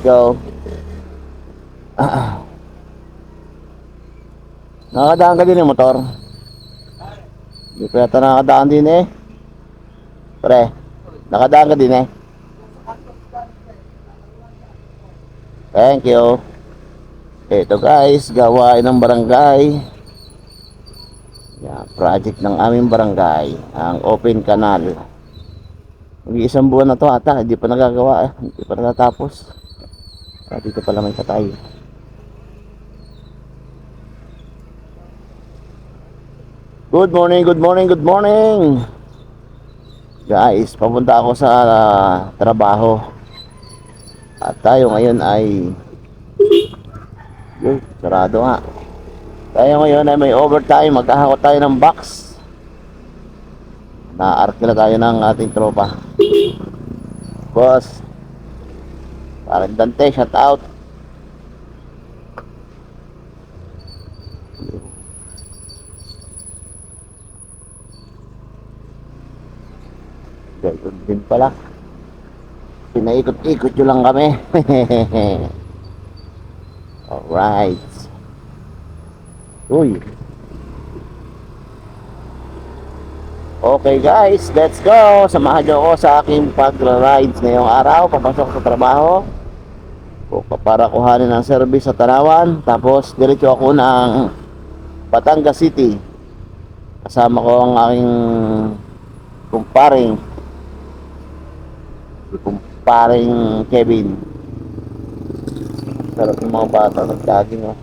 let's go. Ah. Nakadaan ka din yung motor? Hindi pa yata nakadaan din eh. Pre, nakadaan ka din eh. Thank you. Ito guys, gawain ng barangay. Yan, project ng aming barangay, ang open canal. Mag-iisang buwan na to ata, hindi pa nagagawa eh. Hindi pa natatapos. Ah, dito pala may patay. Good morning, good morning, good morning. Guys, papunta ako sa ah, trabaho. At tayo ngayon ay Yun, sarado nga. Tayo ngayon ay may overtime, maghahakot tayo ng box. Na-arkila tayo ng ating tropa. Boss. Parang Dante, shout out. Ganun din pala. Pinaikot-ikot nyo lang kami. Alright. Uy. Okay guys, let's go. Samahan niyo ako sa aking pag-rides ngayong araw. Papasok sa trabaho. Para kuhanin ng service sa Tanawan. Tapos diretso ako ng Batangas City. Kasama ko ang aking kumparing kumparing Kevin. Sarap yung mga bata nag-jogging oh.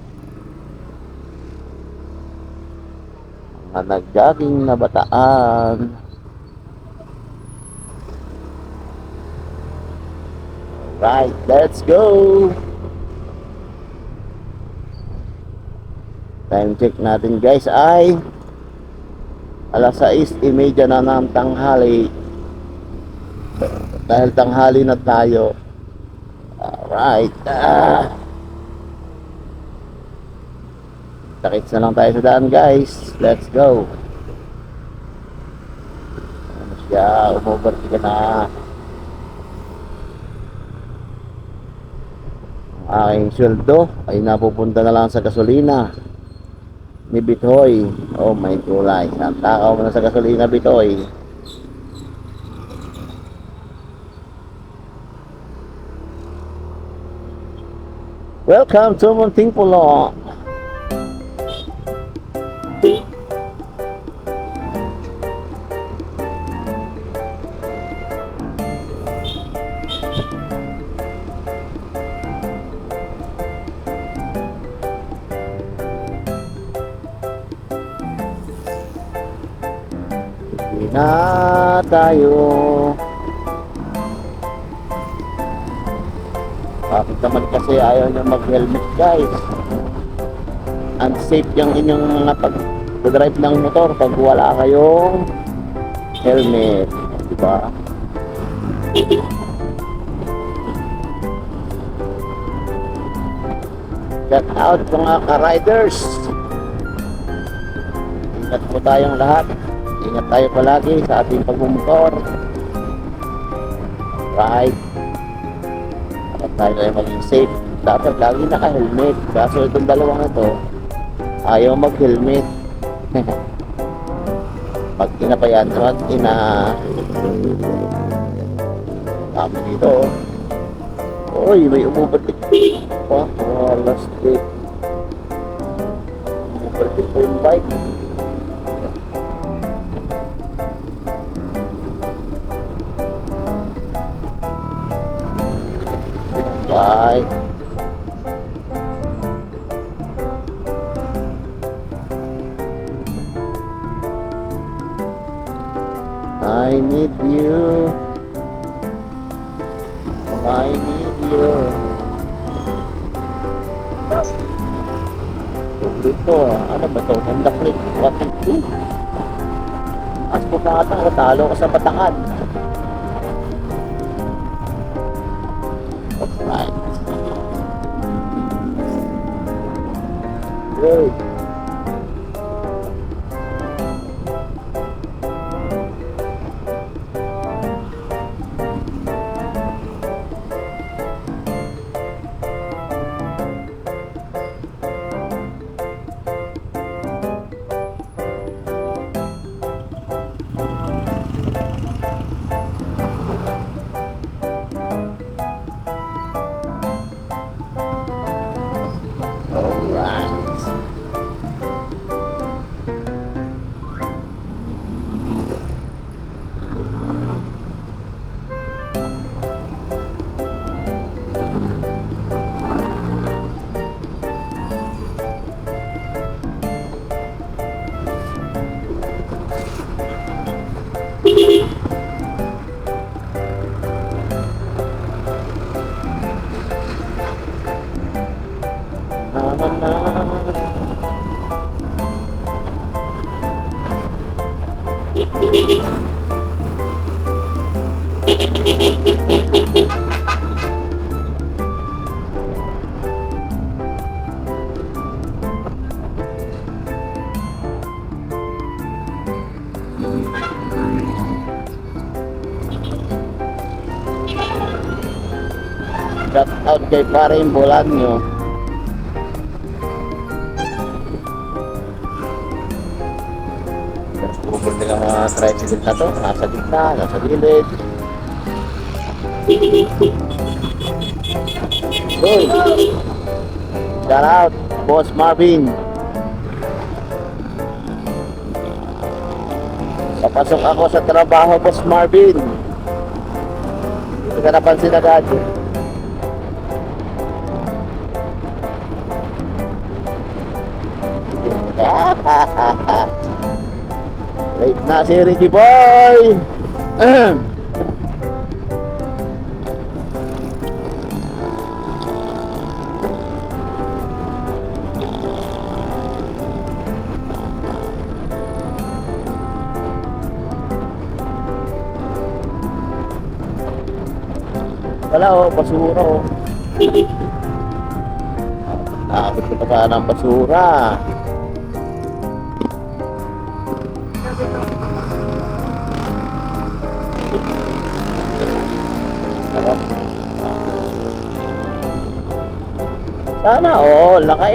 Mga nag-jogging na bataan. Right, let's go! Time check natin guys ay alas 6.30 na ng tanghali. Dahil tanghali na tayo. Alright ah. takits na lang tayo sa daan guys. Let's go. Ano siya? Umoverti ka na ang aking sweldo ay napupunta na lang sa gasolina. Ni Bitoy. Oh my kulay. Ang takaw mo na sa gasolina Bitoy. Welcome to Muntingpulo. Hindi na tayo. Bakit naman kasi ayaw nyo mag-helmet guys? Unsafe yung inyong mga pag-drive ng motor pag wala kayong helmet. Diba? Shout out mga ka-riders! Ingat po tayong lahat. Ingat tayo palagi sa ating pagmumotor. Right at tayo ay maging safe. Dapat lagi naka-helmet. Kaso itong dalawang ito, ayaw mag-helmet. Pag inapayan, pag ina... Kami dito, oh. Uy, may umubatik. Pa, oh, last day. Umubatik po yung bike. Bye. I need you. I need you. Dito, ano ba ito? Honda Click. What is it? As po na ata, talo ka sa batangan. Good. Out kay paring Bolanyo. Bubol nila mga tricycle na to. Nasa gitna, nasa gilid. Uy! Shout out, Boss Marvin. Papasok ako sa trabaho, Boss Marvin. Hindi ka napansin agad. Late na si Ricky Boy. Ahem. Wala oh, basura oh. Nakakit ko pa ng basura. Sana all, naka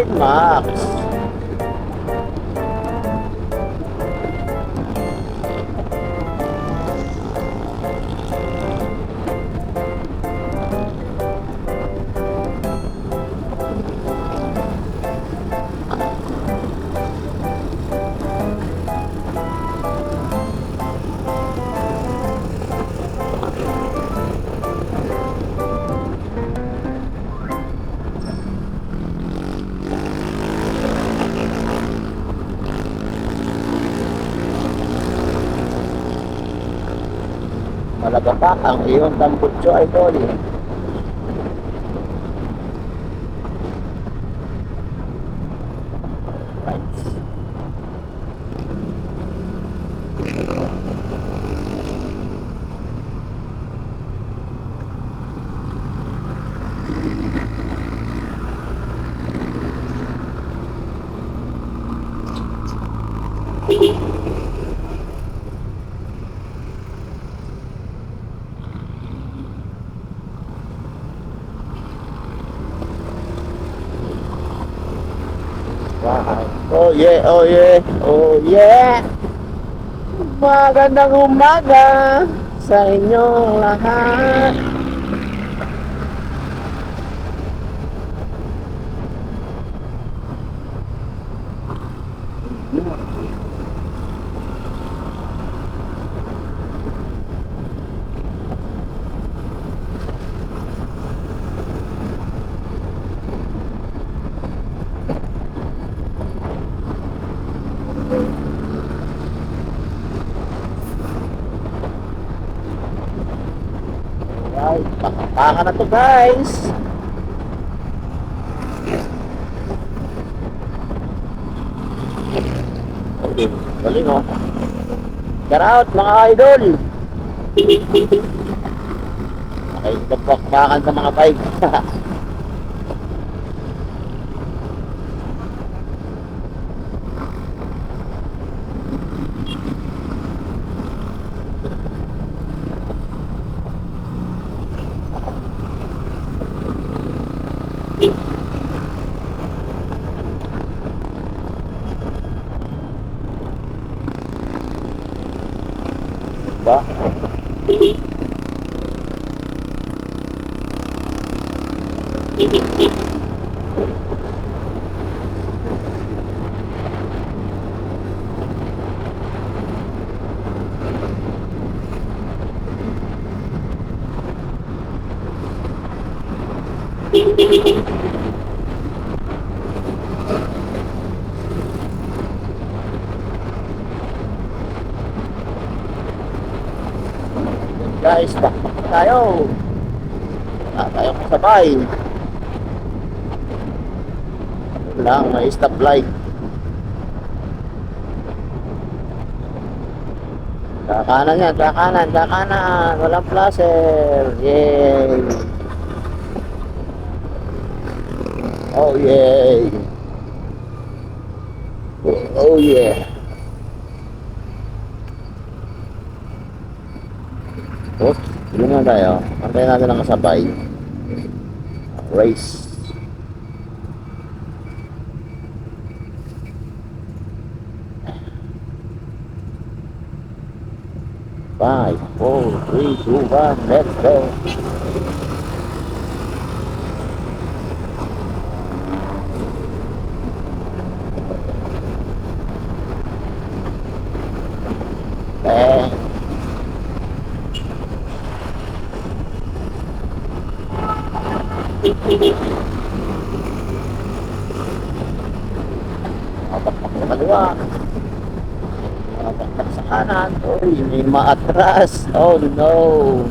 ang iyong tambutso ay toli. Right. Wow. Oh yeah, oh yeah. Magandang umaga sa inyong lahat. Alright, pakapaka na to guys. Okay, galing oh. Get out mga idol. Okay, kapakpakan sa mga bike. ba? Guys, back tayo. Wala tayong kasabay. Lang, may stop light. Kakanan yan, kakanan, kakanan. Walang placer. Yay! Oh, yay! Oh, yeah! Oh, yun na tayo. Antayin natin ang kasabay. race. Five, four, three, two, one, let's go. Eh, Mapakpak sa kaliwa. Mapakpak sa kanan. Uy, may maatras. Oh no.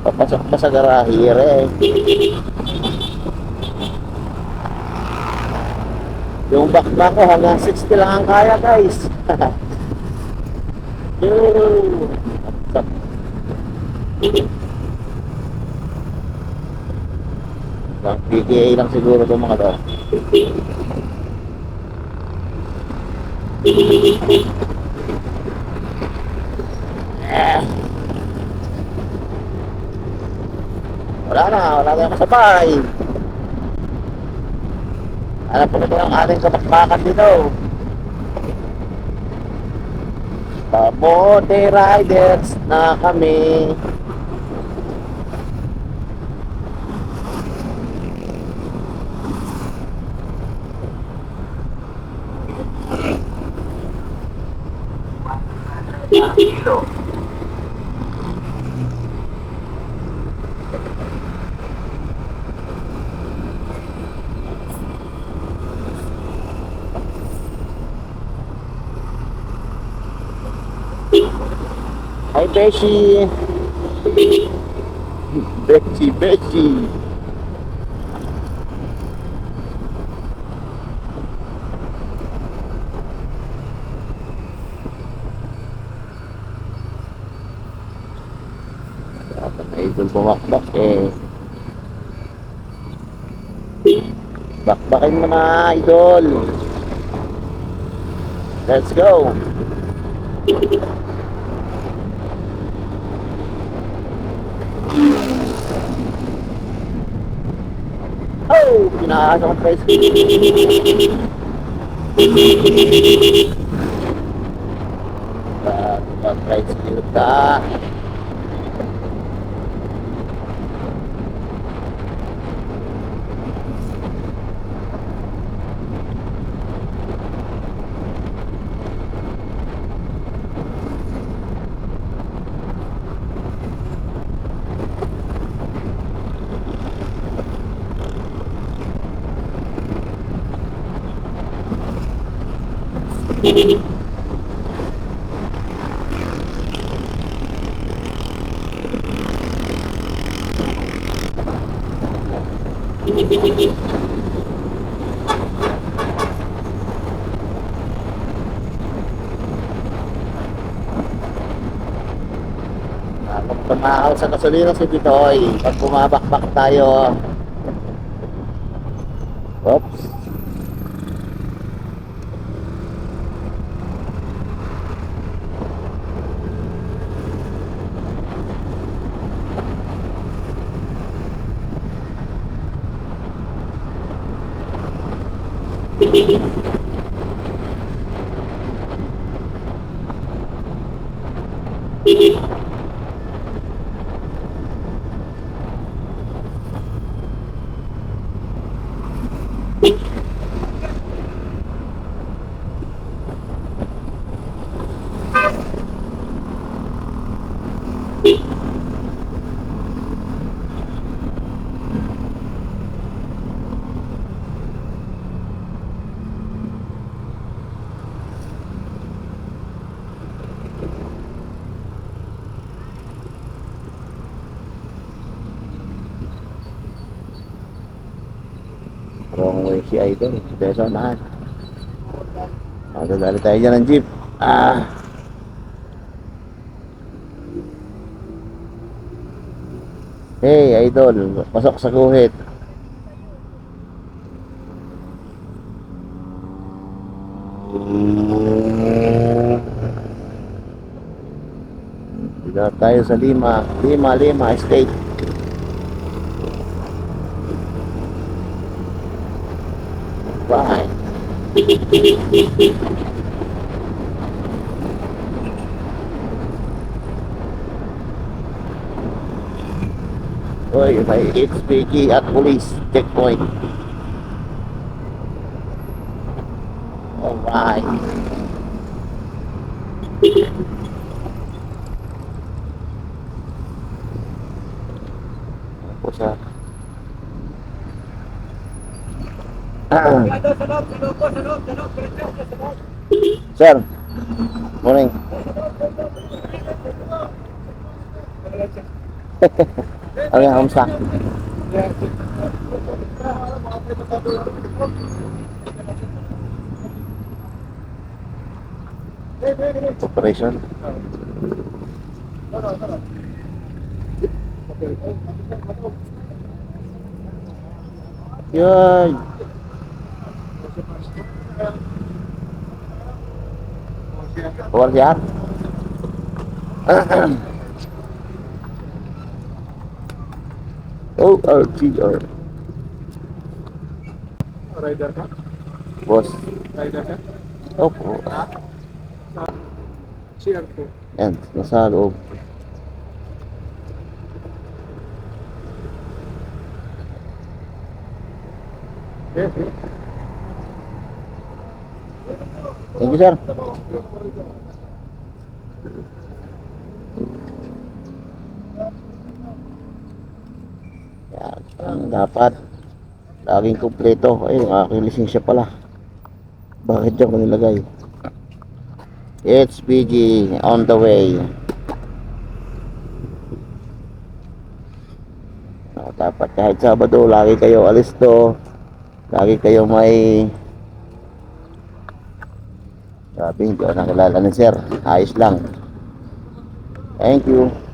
Papasok pa sa garahe eh. Yung bakbak ko hanggang 60 lang ang kaya guys. Yo. Lang PTA lang siguro itong mga to. Wala na, wala na kasabay. Hanap ko na ang ating kapakbakan dito. Pabote riders na kami. Hi, Beshi. Beshi, Beshi. Dapat na idol bumakbak eh. Bakbakin mo na, idol. Let's go. Oh, pinaasa ko pa Right skill ka. Pag tumakaw sa gasolina si Bitoy, pag bumabakbak tayo. Hehehe Way si Idol. Beso nahan. Madadali tayo dyan ng jeep. Ah. Hey, Idol. Pasok sa guhit. Dito tayo sa Lima. Lima, Lima Estate. May HPG at police checkpoint. Alright. Ano po siya? Ah. Sir, morning. Ano yan, kamusta? Operation? Yun. Keluar siar. Oh, RTR. Rider ka? Bos. Rider ka? Opo. CR po. Yan, nasa loob. Yes, eh. Thank you, sir. Yan, ang dapat. Laging kumpleto. Ay, aking lisensya pala. Bakit dyan ko nilagay? HPG on the way. Ah, dapat kahit Sabado, lagi kayo alisto. Lagi kayo may Sabi, hindi ako nakilala ni sir. Ayos lang. Thank you.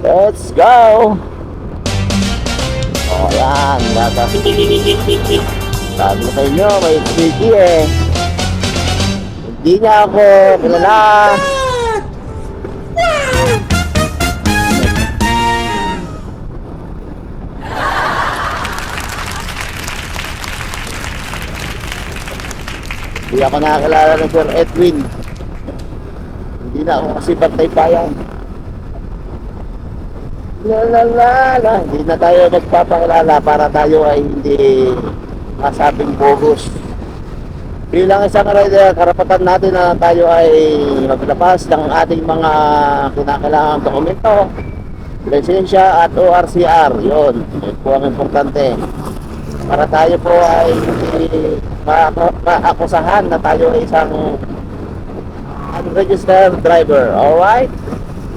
Let's go! Oh, yan. Bata. Sabi ko sa inyo, may HPG eh. Hindi niya ako kilala. Hindi ako nakakilala ng Sir Edwin. Hindi na ako kasi bantay bayan. La la la la. Hindi na tayo nagpapakilala para tayo ay hindi masabing bogus. Bilang isang rider, karapatan natin na tayo ay maglabas ng ating mga kinakailangang dokumento, lisensya at ORCR. Yun, yun po ang importante para tayo po ay hindi ma- ma- maakusahan na tayo ay isang unregistered driver. Alright?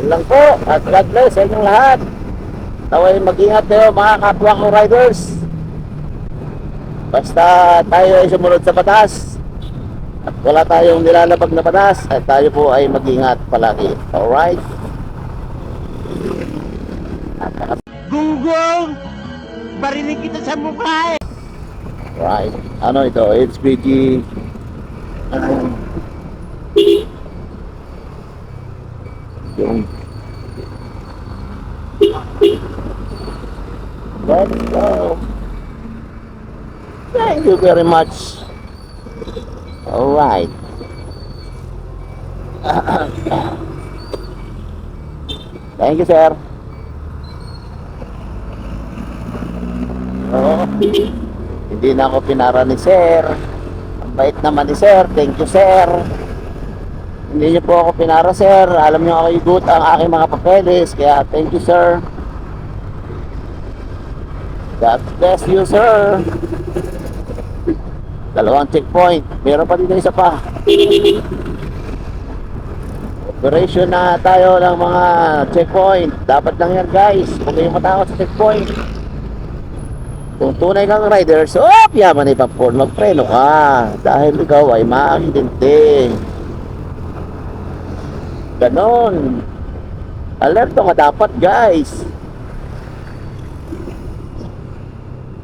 Lang po. At God bless sa inyong lahat. Naway mag-ingat kayo mga kapwa ko riders. Basta tayo ay sumunod sa batas. At wala tayong nilalabag na batas. At tayo po ay mag-ingat palagi. Alright? Gunggong! Barinig kita sa mukha eh! Right. Ano ito? HPG. Um, yung Let's go. Thank you very much. Alright. Thank you, sir. Oh. Hindi na ako pinara ni sir. Ang bait naman ni sir. Thank you, sir. Hindi niyo po ako pinara, sir. Alam niyo ako igut ang aking mga papeles. Kaya thank you, sir. God bless you, sir. Dalawang checkpoint. Meron pa dito isa pa. Operation na tayo ng mga checkpoint. Dapat lang yan, guys. Huwag kayong matakot sa checkpoint. Kung tunay kang rider, so yaman ay papor, magpreno ka. Dahil ikaw ay maaksidente. Ganon. Alerto ka dapat, guys.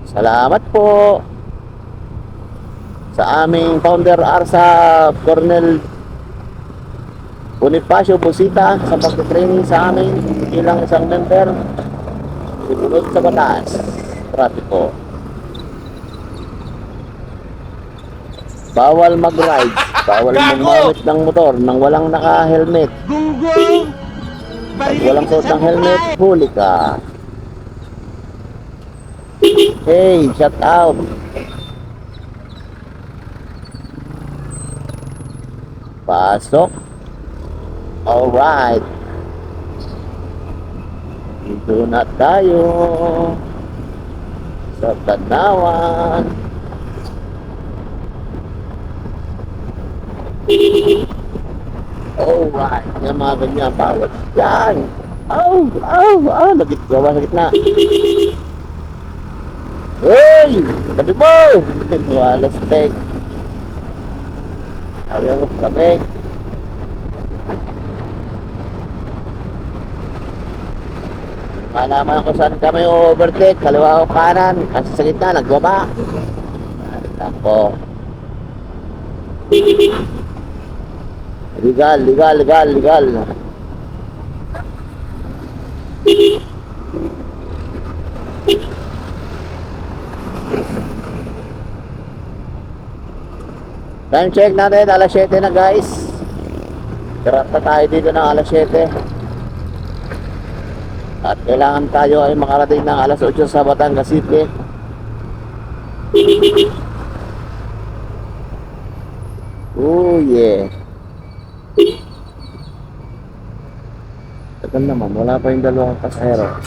Salamat po sa aming founder Arsa Cornel Bonifacio Busita sa pagtitraining sa amin bilang isang member. Sumunod sa batas. trapiko. Bawal mag-ride, bawal magmamit ng motor nang walang naka-helmet. Gunggong! Pag walang suot ng helmet, huli ka. Hey, shut out. Pasok. Alright. Dito na tayo. Sa tanawan. Alright. Yung mga ganyan, bawat yan. Aw, aw, aw, nagit gawa sa gitna. Hey! Tabi mo! Wala steak. Ayaw mo tabi. Malaman ko saan kami overtake, kaliwa o kanan, kasi sa gitna, nagbaba. Ako. Legal, legal, legal, legal. Time check natin, alas 7 na guys. Sarap na tayo dito ng alas 7. At kailangan tayo ay makarating ng alas 8 sa Batangas City. Oh yeah. Tagal naman, wala pa yung dalawang pasahero.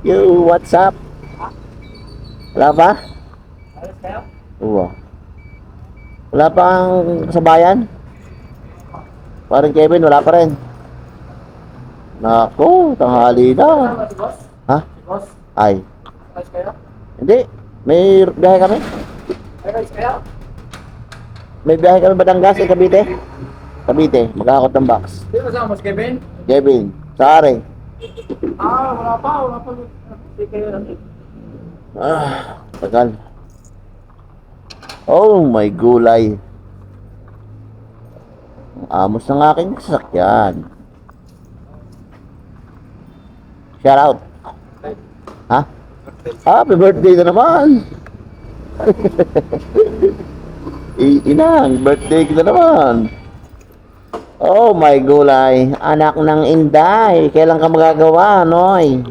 Yo, what's up? Wala pa? Oo. Wala pang kasabayan? Parang Kevin, wala pa rin. Nako, tanghali na. Ha? Ay. Hindi. May biyahe kami. May biyahe kami Batangas, eh, Cavite. Cavite, magkakot ng box. Sino kasama mo si Kevin? Kevin, Sare. Ah, wala pa, wala pa. Sige, Ah, tagal. Oh my gulay. Amos ng aking sasakyan. Shout out. Ha? Happy birthday na naman. Inang, birthday ka na naman. Oh my gulay. Anak ng inday. Kailan ka magagawa, Noy?